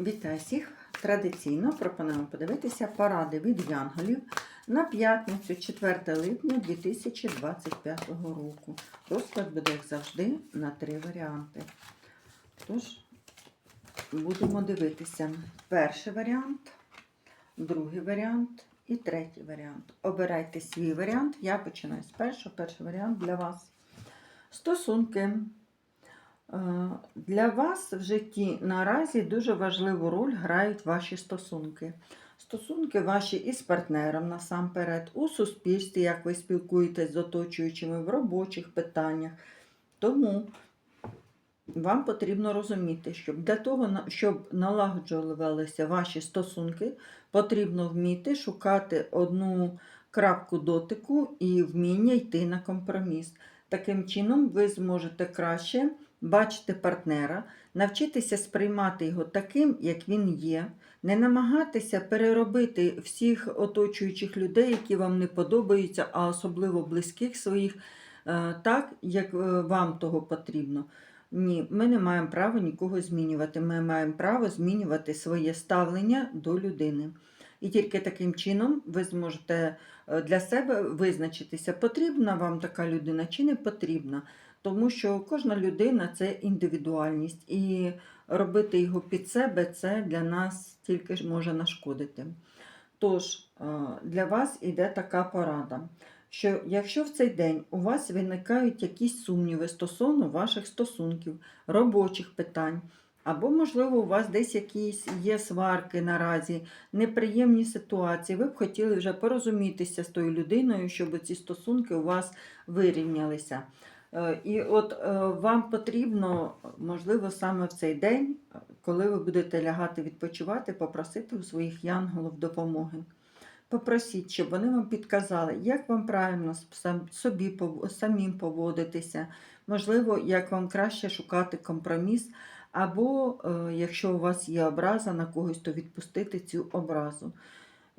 Вітаю всіх! Традиційно пропонуємо подивитися поради від янголів на п'ятницю, 4 липня 2025 року. Розклад буде, як завжди, на три варіанти. Тож, будемо дивитися перший варіант, другий варіант і третій варіант. Обирайте свій варіант. Я починаю з першого. Перший варіант для вас. Стосунки. Е, Для вас в житті наразі дуже важливу роль грають ваші стосунки. Стосунки ваші із партнером насамперед, у суспільстві, як ви спілкуєтесь з оточуючими в робочих питаннях. Тому вам потрібно розуміти, що для того, щоб налагоджувалися ваші стосунки, потрібно вміти шукати одну крапку дотику і вміння йти на компроміс. Таким чином, ви зможете краще бачити партнера, навчитися сприймати його таким, як він є, не намагатися переробити всіх оточуючих людей, які вам не подобаються, а особливо близьких своїх, е, так, як е, вам того потрібно. Ні, ми не маємо права нікого змінювати. Ми маємо право змінювати своє ставлення до людини. І тільки таким чином ви зможете е, для себе визначитися, потрібна вам така людина чи не потрібна. Тому що кожна людина це індивідуальність, і робити його під себе це для нас тільки ж може нашкодити. Тож, для вас іде така порада, що якщо в цей день у вас виникають якісь сумніви стосовно ваших стосунків, робочих питань, або, можливо, у вас десь якісь є сварки наразі, неприємні ситуації, ви б хотіли вже порозумітися з тою людиною, щоб ці стосунки у вас вирівнялися. Е, І от е, вам потрібно, можливо, саме в цей день, коли ви будете лягати відпочивати, попросити у своїх янголів допомоги. Попросіть, щоб вони вам підказали, як вам правильно собі самим поводитися, можливо, як вам краще шукати компроміс, або е, якщо у вас є образа на когось, то відпустити цю образу.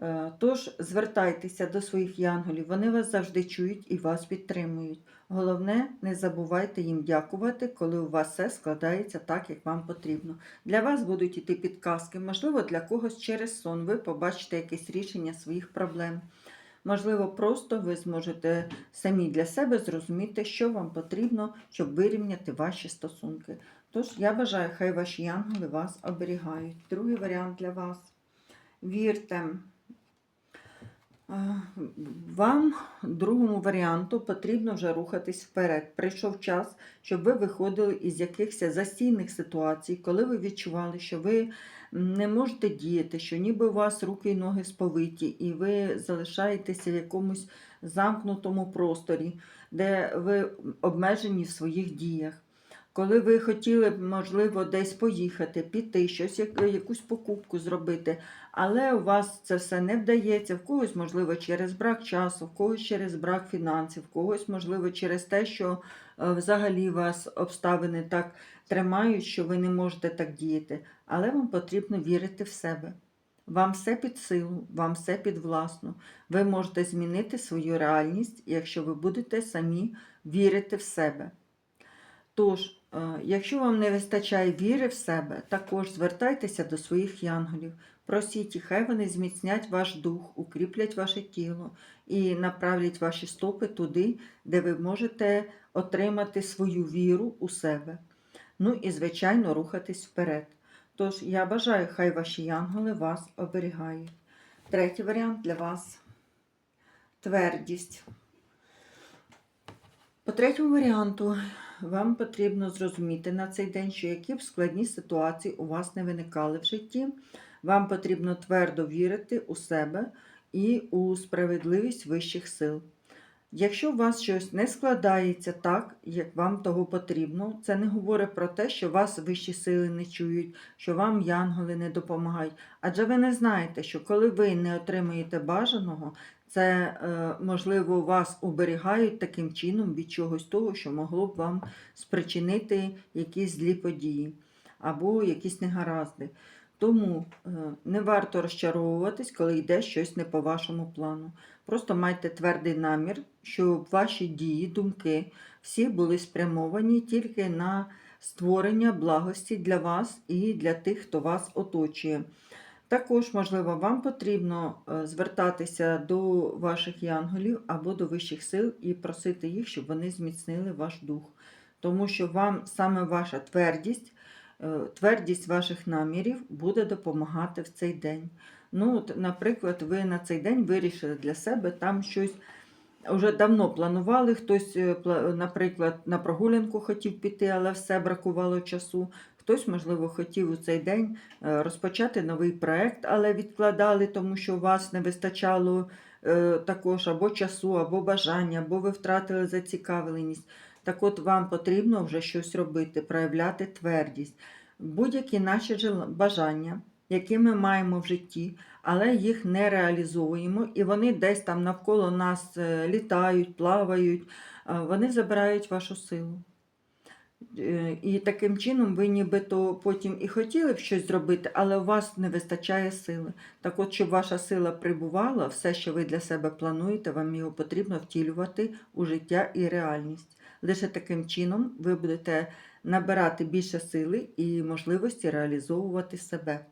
Е, Тож звертайтеся до своїх янголів, вони вас завжди чують і вас підтримують. Головне, не забувайте їм дякувати, коли у вас все складається так, як вам потрібно. Для вас будуть іти підказки, можливо, для когось через сон ви побачите якесь рішення своїх проблем. Можливо, просто ви зможете самі для себе зрозуміти, що вам потрібно, щоб вирівняти ваші стосунки. Тож я бажаю, хай ваші янголи вас оберігають. Другий варіант для вас. Вірте. Вам, другому варіанту, потрібно вже рухатись вперед. Прийшов час, щоб ви виходили із якихось застійних ситуацій, коли ви відчували, що ви не можете діяти, що ніби у вас руки і ноги сповиті, і ви залишаєтеся в якомусь замкнутому просторі, де ви обмежені в своїх діях. Коли ви хотіли, б, можливо, десь поїхати, піти, щось, якусь покупку зробити, але у вас це все не вдається, в когось, можливо, через брак часу, в когось через брак фінансів, в когось, можливо, через те, що е, взагалі вас обставини так тримають, що ви не можете так діяти. Але вам потрібно вірити в себе. Вам все під силу, вам все під власну. Ви можете змінити свою реальність, якщо ви будете самі вірити в себе. Тож, якщо вам не вистачає віри в себе, також звертайтеся до своїх янголів. Просіть, і хай вони зміцнять ваш дух, укріплять ваше тіло і направлять ваші стопи туди, де ви можете отримати свою віру у себе. Ну і, звичайно, рухатись вперед. Тож я бажаю, хай ваші янголи вас оберігають. Третій варіант для вас твердість. По третьому варіанту вам потрібно зрозуміти на цей день, що які б складні ситуації у вас не виникали в житті, вам потрібно твердо вірити у себе і у справедливість вищих сил. Якщо у вас щось не складається так, як вам того потрібно, це не говорить про те, що вас вищі сили не чують, що вам янголи не допомагають. Адже ви не знаєте, що коли ви не отримуєте бажаного, це, е, можливо, вас уберігають таким чином від чогось того, що могло б вам спричинити якісь злі події або якісь негаразди. Тому е, не варто розчаровуватись, коли йде щось не по вашому плану. Просто майте твердий намір, щоб ваші дії, думки всі були спрямовані тільки на створення благості для вас і для тих, хто вас оточує. Також, можливо, вам потрібно е, звертатися до ваших янголів або до вищих сил і просити їх, щоб вони зміцнили ваш дух. Тому що вам саме ваша твердість, твердість ваших намірів буде допомагати в цей день. Ну, от, наприклад, ви на цей день вирішили для себе там щось. Вже давно планували, хтось, е, наприклад, на прогулянку хотів піти, але все бракувало часу. Хтось, можливо, хотів у цей день е, розпочати новий проект, але відкладали, тому що у вас не вистачало е, також або часу, або бажання, або ви втратили зацікавленість. Так от вам потрібно вже щось робити, проявляти твердість. Будь-які наші бажання, які ми маємо в житті, але їх не реалізовуємо, і вони десь там навколо нас е, літають, плавають, е, вони забирають вашу силу. Е, І таким чином ви нібито потім і хотіли б щось зробити, але у вас не вистачає сили. Так от, щоб ваша сила прибувала, все, що ви для себе плануєте, вам його потрібно втілювати у життя і реальність. Лише таким чином ви будете набирати більше сили і можливості реалізовувати себе.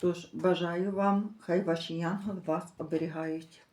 Тож бажаю вам, хай ваші янголи вас оберігають.